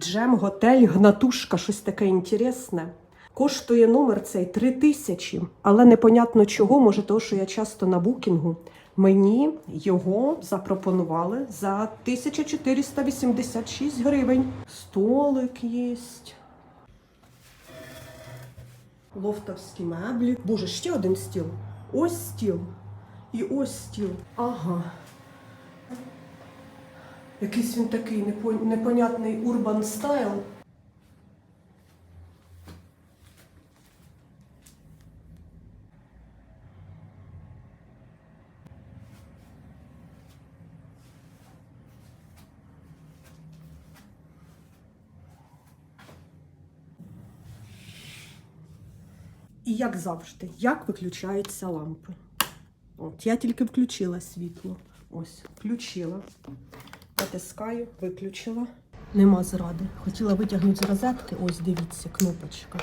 Джем, готель, гнатушка, щось таке інтересне. Коштує номер цей 3 тисячі, але непонятно чого, може того, що я часто на букінгу. Мені його запропонували за 1486 гривень. Столик є. Лофтовські меблі. Боже, ще один стіл. Ось стіл. І ось стіл. Ага. Якийсь він такий непонятний урбан стайл. І як завжди, як виключаються лампи. От, я тільки включила світло. Ось, включила. Натискаю, виключила. Нема зради. Хотіла витягнути розетки. Ось, дивіться, кнопочка.